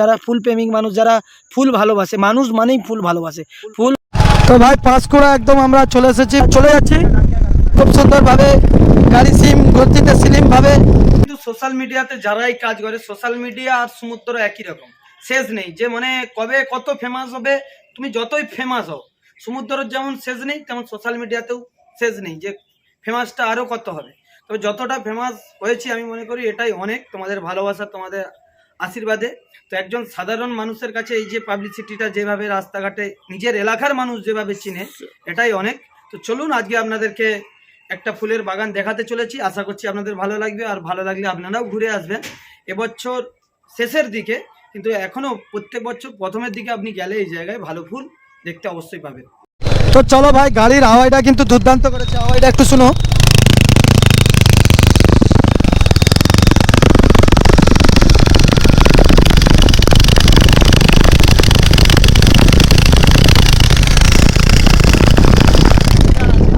যারা ফুল প্রেমিক মানুষ যারা ফুল ভালোবাসে মানুষ মানেই ফুল ভালোবাসে। ফুল তো ভাই পাঁশকুড়া একদম আমরা চলে এসেছি চলে যাচ্ছি। খুব সুন্দরভাবে গাড়ি সিম গতিতে ভাবে কিন্তু সোশ্যাল মিডিয়াতে যারাই কাজ করে সোশ্যাল মিডিয়া আর সমুদ্র একই রকম। শেষ নেই। যে মানে কবে কত ফেমাস হবে তুমি যতই ফেমাস হও সমুদ্রের যেমন শেষ নেই তেমন সোশ্যাল মিডিয়াতেও শেষ নেই যে ফেমাসটা আরও কত হবে। তবে যতটা ফেমাস হয়েছি আমি মনে করি এটাই অনেক। তোমাদের ভালোবাসা তোমাদের আশীর্বাদে। তো একজন সাধারণ মানুষের কাছে এই যে পাবলিসিটিটা যেভাবে রাস্তাঘাটে নিজের এলাকার মানুষ যেভাবে চিনে, এটাই অনেক। তো চলুন, আজকে আপনাদেরকে একটা ফুলের বাগান দেখাতে চলেছি। আশা করছি আপনাদের ভালো লাগবে, আর ভালো লাগলে আপনারাও ঘুরে আসবেন। এবছর শেষের দিকে, কিন্তু এখনও প্রত্যেক বছর প্রথমের দিকে আপনি গেলে এই জায়গায় ভালো ফুল দেখতে অবশ্যই পাবেন। তো চলো ভাই, গাড়ির হাওয়াইটা কিন্তু দুর্দান্ত করেছে। হাওয়াইটা একটু শুনো।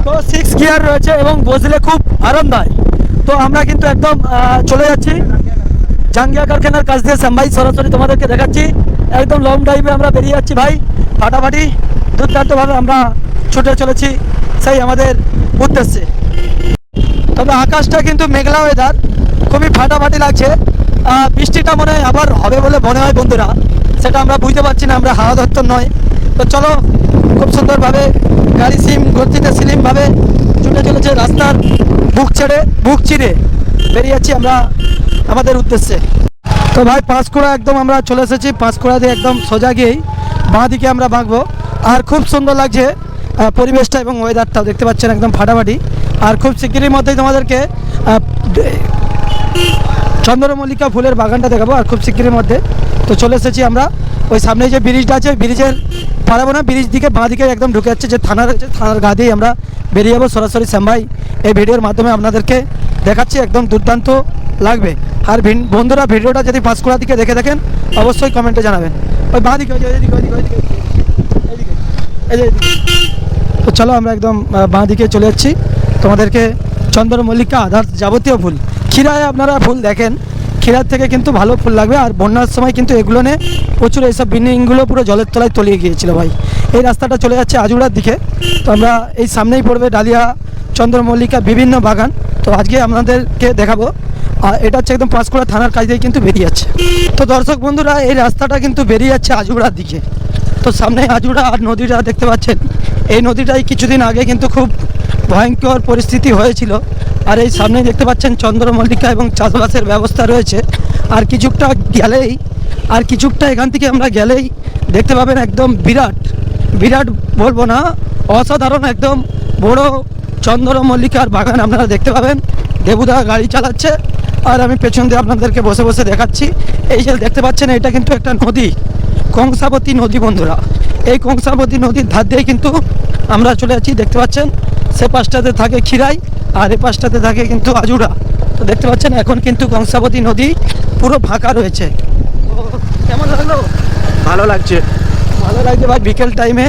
তো সিক্স গিয়ার রয়েছে এবং বসলে খুব আরামদায়ক। তো আমরা কিন্তু একদম চলে যাচ্ছি। জাঙ্গিয়া কারখানার কাছ দিয়ে শ্যামভাই সরাসরি তোমাদেরকে দেখাচ্ছি। একদম লং ড্রাইভে আমরা বেরিয়ে যাচ্ছি ভাই। ফাটাফাটি, দুর্দান্তভাবে আমরা ছুটে চলেছি সেই আমাদের উদ্দেশ্যে। তবে আকাশটা কিন্তু মেঘলা ওয়েদার খুবই ফাটাফাটি লাগছে। বৃষ্টিটা মনে হয় আবার হবে বলে মনে হয় বন্ধুরা। সেটা আমরা বুঝতে পারছি না, আমরা হাওয়া দত্তর নয়। তো চলো খুব সুন্দরভাবে গাড়ি সিম, গতিতে স্লিমভাবে ছুটে চলেছে রাস্তার বুক ছেড়ে, বুক চিরে বেরিয়ে যাচ্ছি আমরা আমাদের উদ্দেশ্যে। তো ভাই, পাঁশকুড়া একদম আমরা চলে এসেছি, পাঁশকুড়া দিয়ে একদম সোজা গিয়েই বাঁ দিকে আমরা বাঁকবো আর খুব সুন্দর লাগছে পরিবেশটা এবং ওয়েদারটাও দেখতে পাচ্ছেন একদম ফাটাফাটি। আর খুব শিগগিরই মধ্যেই তোমাদেরকে চন্দ্রমল্লিকা ফুলের বাগানটা দেখাবো আর খুব শিগগিরের মধ্যে। তো চলে এসেছি আমরা। ওই সামনে যে ব্রিজটা আছে ওই ব্রিজের পারাবো না ব্রিজ দিকে বাঁ দিকে একদম ঢুকে যাচ্ছে যে থানার থানার গা দিয়েই আমরা বেরিয়ে যাব। সরাসরি শ্যামভাই এই ভিডিওর মাধ্যমে আপনাদেরকে দেখাচ্ছি, একদম দুর্দান্ত লাগবে। আর বন্ধুরা, ভিডিওটা যদি পাঁচকুড়া দিকে দেখে দেখেন অবশ্যই কমেন্টে জানাবেন। ওই বাঁ দিকে। তো চলো আমরা একদম বাঁ দিকে চলে যাচ্ছি। তোমাদেরকে চন্দ্রমল্লিকা আদার যাবতীয় ফুল। ক্ষীরায় আপনারা ফুল দেখেন। ক্ষীরার থেকে কিন্তু ভালো ফুল লাগবে। আর বন্যার সময় কিন্তু এগুলো নিয়ে প্রচুর এইসব বিল্ডিংগুলো পুরো জলের তলায় তলিয়ে গিয়েছিল ভাই। এই রাস্তাটা চলে যাচ্ছে আজুড়ার দিকে। তো আমরা এই সামনেই পড়বে ডালিয়া, চন্দ্রমল্লিকা, বিভিন্ন বাগান। তো আজকে আপনাদেরকে দেখাবো। আর এটা হচ্ছে একদম পাঁশকুড়া থানার কাজ দিয়ে কিন্তু বেরিয়ে যাচ্ছে। তো দর্শক বন্ধুরা, এই রাস্তাটা কিন্তু বেরিয়ে যাচ্ছে আজুড়ার দিকে। তো সামনে আজুড়া আর নদীটা দেখতে পাচ্ছেন। এই নদীটাই কিছুদিন আগে কিন্তু খুব ভয়ঙ্কর পরিস্থিতি হয়েছিল। আর এই সামনে দেখতে পাচ্ছেন চন্দ্রমল্লিকা এবং চাষবাসের ব্যবস্থা রয়েছে। আর কিছুটা গেলেই, আর কিছুটা এখান থেকে আমরা গেলেই দেখতে পাবেন একদম বিরাট বিরাট বলব না, অসাধারণ একদম বড় চন্দ্রমল্লিকার বাগান আপনারা দেখতে পাবেন। দেবুদা গাড়ি চালাচ্ছে, আর আমি পেছন দিয়ে আপনাদেরকে বসে বসে দেখাচ্ছি। এই যে দেখতে পাচ্ছেন, এটা কিন্তু একটা নদী, কংসাবতী নদী বন্ধুরা। এই কংসাবতী নদীর ধার দিয়ে কিন্তু আমরা চলে যাচ্ছি, দেখতে পাচ্ছেন? সে পাশটাতে থাকে খিরাই আর এ পাশটাতে থাকে কিন্তু আজুড়া তো দেখতে পাচ্ছেন এখন কিন্তু কংসাবতী নদী পুরো ফাঁকা রয়েছে। কেমন লাগল? ভালো লাগছে। ভালো লাগছে ভাই বিকেল টাইমে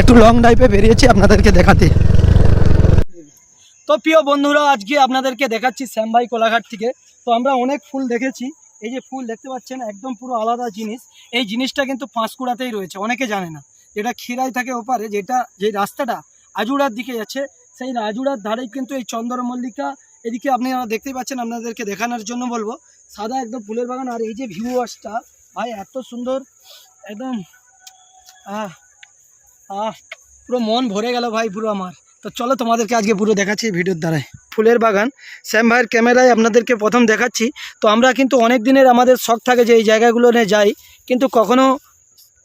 একটু লং ড্রাইভে বেরিয়েছি আপনাদেরকে দেখাতে। তো প্রিয় বন্ধুরা আজকে আপনাদেরকে দেখাচ্ছি শ্যামভাই কোলাঘাট থেকে। তো আমরা অনেক ফুল দেখেছি। এই যে ফুল দেখতে পাচ্ছেন একদম পুরো আলাদা জিনিস। এই জিনিসটা কিন্তু পাঁশকুড়াতেই রয়েছে অনেকে জানে না। যেটা খিরাই থাকে ওপারে যেটা যে রাস্তাটা আজুড়ার দিকে যাচ্ছে সেই আজুড়ার ধারেই কিন্তু এই চন্দ্রমল্লিকা এদিকে আপনি দেখতেই পাচ্ছেন, আপনাদেরকে দেখানোর জন্য বলব। সাদা একদম ফুলের বাগান, আর এই যে ভিউয়ার্সটা ভাই, এত সুন্দর, একদম, আহ আহ, পুরো মন ভরে গেল ভাই, পুরো আমার। তো চলো তোমাদেরকে আজকে পুরো দেখাচ্ছি ভিডিওর দ্বারাই ফুলের বাগান, শ্যাম ভাইয়ের ক্যামেরায় আপনাদেরকে প্রথম দেখাচ্ছি। তো আমরা কিন্তু অনেক দিনের আমাদের শখ থাকে যে এই জায়গাগুলো নিয়ে যাই, কিন্তু কখনো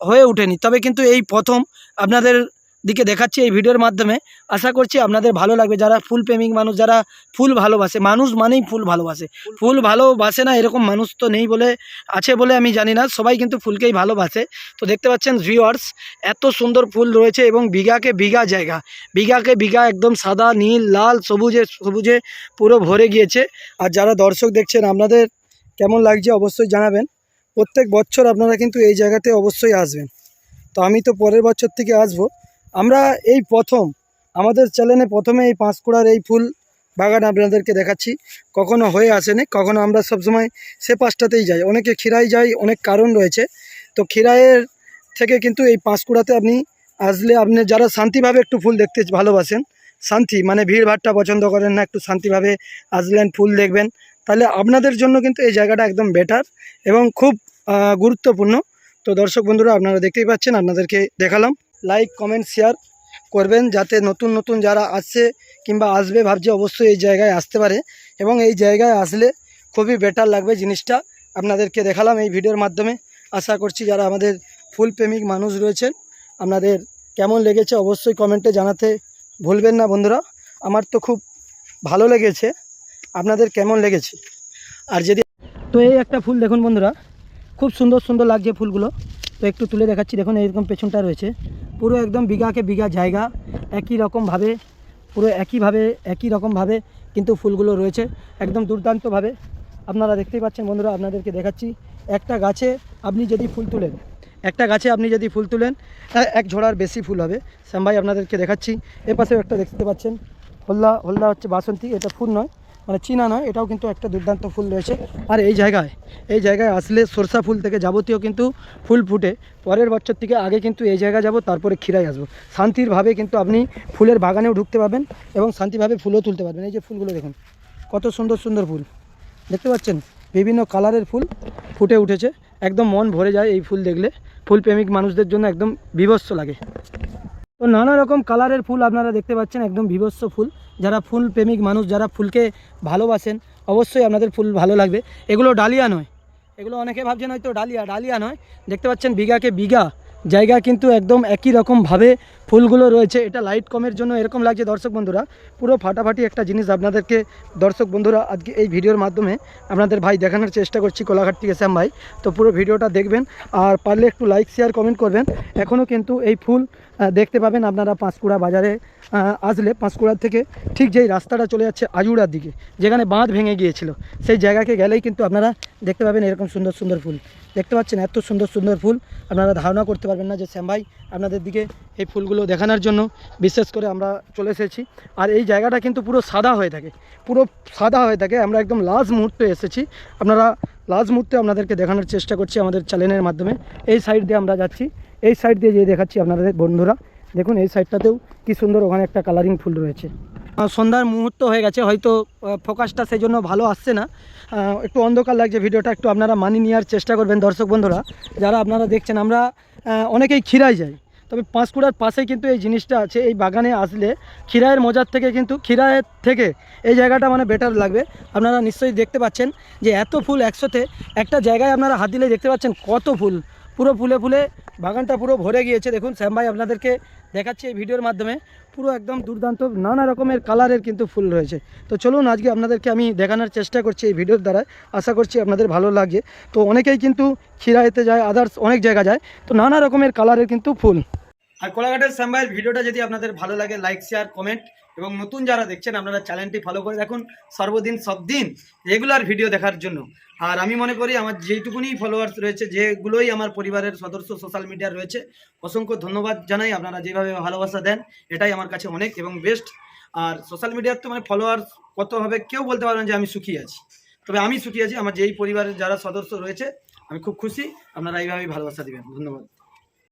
হয়ে ওঠেনি। তবে কিন্তু এই প্রথম আপনাদের দিকে দেখাচ্ছি এই ভিডিওর মাধ্যমে। আশা করছি আপনাদের ভালো লাগবে। যারা ফুল প্রেমিক মানুষ, যারা ফুল ভালোবাসে, মানুষ মানেই ফুল ভালোবাসে। ফুল ভালোবাসে না, এরকম মানুষ তো নেই বলে, আছে বলে আমি জানি না। সবাই কিন্তু ফুলকেই ভালোবাসে। তো দেখতে পাচ্ছেন ভিউয়ার্স এত সুন্দর ফুল রয়েছে এবং বিঘাকে বিঘা জায়গা। বিঘাকে বিঘা একদম সাদা, নীল, লাল, সবুজে সবুজে পুরো ভরে গিয়েছে। আর যারা দর্শক দেখছেন, আপনাদের কেমন লাগছে অবশ্যই জানাবেন। প্রত্যেক বছর আপনারা কিন্তু এই জায়গাতে অবশ্যই আসবেন। তো আমি তো পরের বছর থেকে আসব। আমরা এই প্রথম, আমাদের চ্যানেলে প্রথমে এই পাঁশকুড়ার এই ফুল বাগান আপনাদেরকে দেখাচ্ছি। কখনো হয়ে আসেনি, কখনো আমরা সবসময় সে পাঁচটাতেই যাই। অনেকে খিরাই যাই অনেক কারণ রয়েছে। তো খিরাইয়ের থেকে কিন্তু এই পাঁশকুড়াতে আপনি আসলে আপনি যারা শান্তিভাবে একটু ফুল দেখতে ভালোবাসেন, শান্তি মানে ভিড়ভাড়টা পছন্দ করেন না, একটু শান্তিভাবে আসলেন, ফুল দেখবেন, তাহলে আপনাদের জন্য কিন্তু এই জায়গাটা একদম বেটার এবং খুব গুরুত্বপূর্ণ। তো দর্শক বন্ধুরা, আপনারা দেখতেই পাচ্ছেন, আপনাদেরকে দেখালাম। লাইক কমেন্ট শেয়ার করবেন যাতে নতুন নতুন যারা আসছে কিংবা আসবে ভাবছে অবশ্যই এই জায়গায় আসতে পারে এবং এই জায়গায় আসলে খুবই বেটার লাগবে জিনিসটা। আপনাদেরকে দেখালাম এই ভিডিওর মাধ্যমে। আশা করছি যারা আমাদের ফুল প্রেমিক মানুষ রয়েছেন, আপনাদের কেমন লেগেছে অবশ্যই কমেন্টে জানাতে ভুলবেন না বন্ধুরা। আমার তো খুব ভালো লেগেছে। আপনাদের কেমন লেগেছে? আর যদি তো এই একটা ফুল দেখুন বন্ধুরা, খুব সুন্দর সুন্দর লাগছে ফুলগুলো। তো একটু তুলে দেখাচ্ছি, দেখুন এইরকম পেছনটা রয়েছে। পুরো একদম বিঘাকে বিঘা জায়গা, একই রকমভাবে, পুরো একইভাবে, একই রকমভাবে কিন্তু ফুলগুলো রয়েছে, একদম দুর্দান্তভাবে। আপনারা দেখতেই পাচ্ছেন বন্ধুরা, আপনাদেরকে দেখাচ্ছি, একটা গাছে আপনি যদি ফুল তুলেন, একটা গাছে আপনি যদি ফুল তুলেন এক ঝোড়ার বেশি ফুল হবে। শ্যাম ভাই আপনাদেরকে দেখাচ্ছি এ পাশেও একটা দেখতে পাচ্ছেন, হলদা হলদা হচ্ছে বাসন্তী, এটা ফুল নয়। মানে চীনা নয়, এটাও কিন্তু একটা দুর্দান্ত ফুল রয়েছে। আর এই জায়গায় এই জায়গায় আসলে সরষা ফুল থেকে যাবতীয় কিন্তু ফুল ফুটে। পরের বছর থেকে আগে কিন্তু এই জায়গায় যাব, তারপরে ক্ষীরাই আসব। শান্তিরভাবে কিন্তু আপনি ফুলের বাগানেও ঢুকতে পারবেন এবং শান্তিভাবে ফুলও তুলতে পারবেন। এই যে ফুলগুলো দেখুন, কত সুন্দর সুন্দর ফুল। দেখতে পাচ্ছেন? বিভিন্ন কালারের ফুল ফুটে উঠেছে। একদম মন ভরে যায় এই ফুল দেখলে। ফুল প্রেমিক মানুষদের জন্য একদম বিভৎস লাগে। তো নানা রকম কালারের ফুল আপনারা দেখতে পাচ্ছেন, একদম বিভৎস ফুল। যারা ফুল প্রেমিক মানুষ, যারা ফুলকে ভালোবাসেন, অবশ্যই আপনাদের ফুল ভালো লাগবে। এগুলো ডালিয়া নয়। এগুলো অনেকে ভাবছেন হয়তো ডালিয়া ডালিয়া নয়। দেখতে পাচ্ছেন বিঘাকে বিঘা। জায়গা কিন্তু একদম একই রকমভাবে ফুলগুলো রয়েছে। এটা লাইট কমের জন্য এরকম লাগছে দর্শক বন্ধুরা। পুরো ফাটাফাটি একটা জিনিস আপনাদেরকে, দর্শক বন্ধুরা, আজকে এই ভিডিওর মাধ্যমে আপনাদের ভাই দেখানোর চেষ্টা করছি কোলাঘাট থেকে শ্যাম ভাই। তো পুরো ভিডিওটা দেখবেন। আর পারলে একটু লাইক শেয়ার কমেন্ট করবেন। এখনও কিন্তু এই ফুল দেখতে পাবেন আপনারা পাঁশকুড়া বাজারে আসলে পাঁশকুড়ার থেকে ঠিক যেই রাস্তাটা চলে যাচ্ছে আজুড়ার দিকে, যেখানে বাঁধ ভেঙে গিয়েছিল, সেই জায়গাকে গেলেই কিন্তু আপনারা দেখতে পাবেন এরকম সুন্দর সুন্দর ফুল। দেখতে পাচ্ছেন এত সুন্দর সুন্দর ফুল, আপনারা ধারণা করতে পারবেন না যে, শ্যাম ভাই, আপনাদের দিকে এই ফুলগুলো দেখানোর জন্য বিশেষ করে আমরা চলে এসেছি। আর এই জায়গাটা কিন্তু পুরো সাদা হয়ে থাকে, পুরো সাদা হয়ে থাকে। আমরা একদম লাস্ট মুহূর্তে এসেছি। আপনারা লাস্ট মুহূর্তে আপনাদেরকে দেখানোর চেষ্টা করছি আমাদের চ্যানেলের মাধ্যমে। এই সাইড দিয়ে আমরা যাচ্ছি। এই সাইড দিয়ে যেয়ে দেখাচ্ছি আপনাদের বন্ধুরা, দেখুন এই সাইডটাতেও কি সুন্দর ওখানে একটা কালারিং ফুল রয়েছে। সন্ধ্যার মুহূর্ত হয়ে গেছে, হয়তো ফোকাসটা সেই জন্য ভালো আসছে না। একটু অন্ধকার লাগছে, ভিডিওটা একটু আপনারা মানিয়ে নেওয়ার চেষ্টা করবেন, দর্শক বন্ধুরা। যারা আপনারা দেখছেন, আমরা অনেকেই ক্ষীরাই যাই। তবে পাঁশকুড়ার পাশে কিন্তু এই জিনিসটা আছে, এই বাগানে আসলে ক্ষীরায়ের মজার থেকে কিন্তু ক্ষীরায়ের থেকে এই জায়গাটা মানে বেটার লাগবে। আপনারা নিশ্চয়ই দেখতে পাচ্ছেন যে এত ফুল একসাথে, একটা জায়গায় আপনারা হাত দিলে দেখতে পাচ্ছেন কত ফুল। পুরো ফুলে ফুলে বাগানটা পুরো ভরে গিয়েছে। দেখুন, শ্যাম ভাই আপনাদেরকে দেখাচ্ছি এই ভিডিওর মাধ্যমে। পুরো একদম দুর্দান্ত, নানা রকমের কালারের কিন্তু ফুল রয়েছে। তো চলুন, আজকে আপনাদেরকে আমি দেখানোর চেষ্টা করছি এই ভিডিওর দ্বারা। আশা করছি আপনাদের ভালো লাগছে। তো অনেকেই কিন্তু খিরাইতে যায় আদার্স অনেক জায়গা যায়। তো নানা রকমের কালারের কিন্তু ফুল। আর কোলাঘাটের শ্যাম ভাইয়ের ভিডিওটা যদি আপনাদের ভালো লাগে লাইক শেয়ার কমেন্ট এবং নতুন যারা দেখছেন, আপনারা চ্যানেলটি ফলো করে রাখুন সর্বদিন সব দিন রেগুলার ভিডিও দেখার জন্য। আর আমি মনে করি, আমার যেইটুকুনি ফলোয়ার্স রয়েছে, যেগুলোই আমার পরিবারের সদস্য সোশ্যাল মিডিয়ার রয়েছে, অসংখ্য ধন্যবাদ জানাই। আপনারা যেভাবে ভালোবাসা দেন, এটাই আমার কাছে অনেক এবং বেস্ট আর সোশ্যাল মিডিয়ার তো মানে ফলোয়ার্স কত হবে, কেউ বলতে পারবেন যে আমি সুখী আছি। তবে আমি সুখী আছি, আমার যেই পরিবারের যারা সদস্য রয়েছে, আমি খুব খুশি। আপনারা এইভাবেই ভালোবাসা দিবেন। ধন্যবাদ।